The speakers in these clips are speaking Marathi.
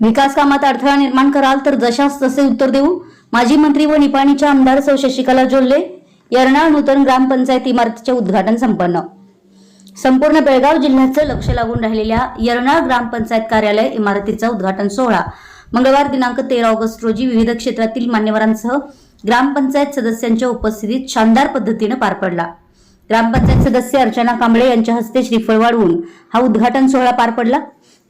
विकास कामात अडथळा निर्माण कराल तर जशास तसे उत्तर देऊ माजी मंत्री व निपाणीच्या आमदार सौ शशिकला जोल्ले यरणाळ नूतन ग्रामपंचायत इमारतीचे उद्घाटन संपन्न. संपूर्ण बेळगाव जिल्ह्याचं लक्ष लागून राहिलेल्या यरणाळ ग्रामपंचायत कार्यालय इमारतीचा उद्घाटन सोहळा. मंगळवार दिनांक तेरा ऑगस्ट रोजी विविध क्षेत्रातील मान्यवरांसह ग्रामपंचायत सदस्यांच्या उपस्थितीत शानदार पद्धतीनं पार पडला. ग्रामपंचायत सदस्य अर्चना कांबळे यांच्या हस्ते श्रीफळ वाढवून हा उद्घाटन सोहळा पार पडला.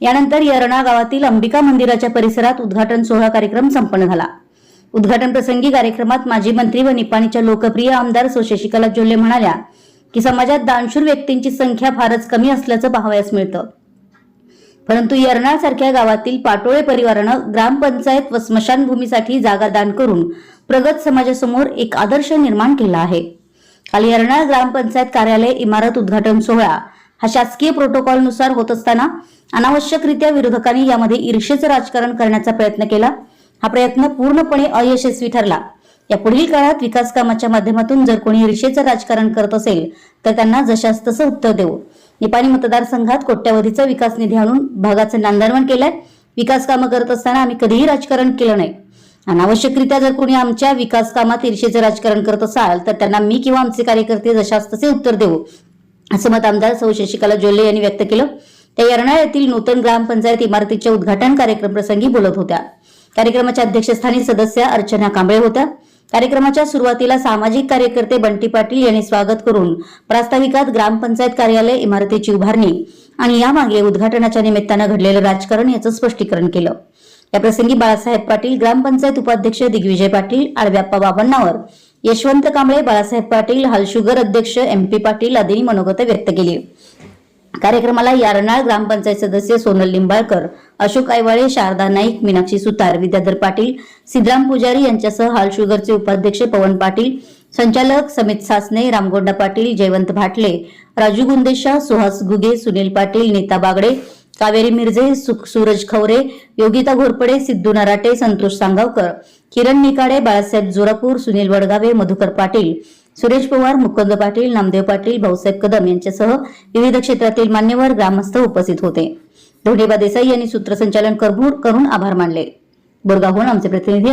यानंतर यरणा गावातील अंबिका मंदिराच्या परिसरात उद्घाटन सोहळा कार्यक्रम संपन्न झाला. उद्घाटन प्रसंगी कार्यक्रमात माजी मंत्री व निपाणीच्या लोकप्रिय आमदार सो शशिकला जोल्ले म्हणाल्या की समाजात दानशूर व्यक्तींची संख्या फारच कमी असल्याचं पाहावयास मिळतं. परंतु यरनाळ सारख्या गावातील पाटोळे परिवारानं ग्रामपंचायत व स्मशानभूमीसाठी जागा दान करून प्रगत समाजासमोर एक आदर्श निर्माण केला आहे. काल यरनाळ ग्रामपंचायत कार्यालय इमारत उद्घाटन सोहळा हा शासकीय प्रोटोकॉलनुसार होत असताना अनावश्यकरित्या विरोधकांनी यामध्ये ईर्षेचं राजकारण करण्याचा प्रयत्न केला. हा प्रयत्न पूर्णपणे अयशस्वी ठरला. या पुढील काळात विकास कामाच्या माध्यमातून जर कोणी ईर्षेचं राजकारण करत असेल तर त्यांना जशास तसं उत्तर देऊ निपाणी मतदारसंघात कोट्यावधीचा विकास निधी आणून भागाचं नांदरवण केलंय. विकास कामं करत असताना आम्ही कधीही राजकारण केलं नाही. अनावश्यकरित्या जर कोणी आमच्या विकास कामात ईर्षेचं राजकारण करत असाल तर त्यांना मी किंवा आमचे कार्यकर्ते जशास तसे उत्तर देऊ असं मत आमदार सौ शशिकला जोल्ले यांनी व्यक्त केलं. त्या यरनाळ येथील नूतन ग्रामपंचायत इमारतीच्या उद्घाटन कार्यक्रम प्रसंगी बोलत होत्या. कार्यक्रमाच्या अध्यक्षस्थानी सदस्य अर्चना कांबळे होत्या. कार्यक्रमाच्या सुरुवातीला सामाजिक कार्यकर्ते बंटी पाटील यांनी स्वागत करून प्रास्ताविकात ग्रामपंचायत कार्यालय इमारतीची उभारणी आणि यामागे उद्घाटनाच्या निमित्तानं घडलेलं राजकारण याचं स्पष्टीकरण केलं. याप्रसंगी बाळासाहेब पाटील ग्रामपंचायत उपाध्यक्ष दिग्विजय पाटील आळव्याप्पा बाबांनावर यशवंत कांबळे बाळासाहेब पाटील हालशुगर अध्यक्ष एम पी पाटील आदींनी मनोगत व्यक्त केली. कार्यक्रमाला यारनाळ ग्रामपंचायत सदस्य सोनल लिंबाळकर अशोक आयवाळे शारदा नाईक मीनाक्षी सुतार विद्याधर पाटील सिद्धराम पुजारी यांच्यासह हालशुगरचे उपाध्यक्ष पवन पाटील संचालक समित सासने रामगोंडा पाटील जयवंत भाटले राजू गुंदेशा सुहास गुगे सुनील पाटील नीता बागडे कावेरी मिरजे सूरज खवरे योगिता घोरपडे सिद्धू नराटे संतोष सांगावकर किरण निकाडे बाळासाहेब जोरापूर सुनील वडगावे मधुकर पाटील सुरेश पवार मुकुंद पाटील नामदेव पाटील भाऊसाहेब कदम यांच्यासह विविध क्षेत्रातील मान्यवर ग्रामस्थ उपस्थित होते. धोनीबा देसाई यांनी सूत्रसंचालन करून करून आभार मानले. बोरगावहून आमचे प्रतिनिधी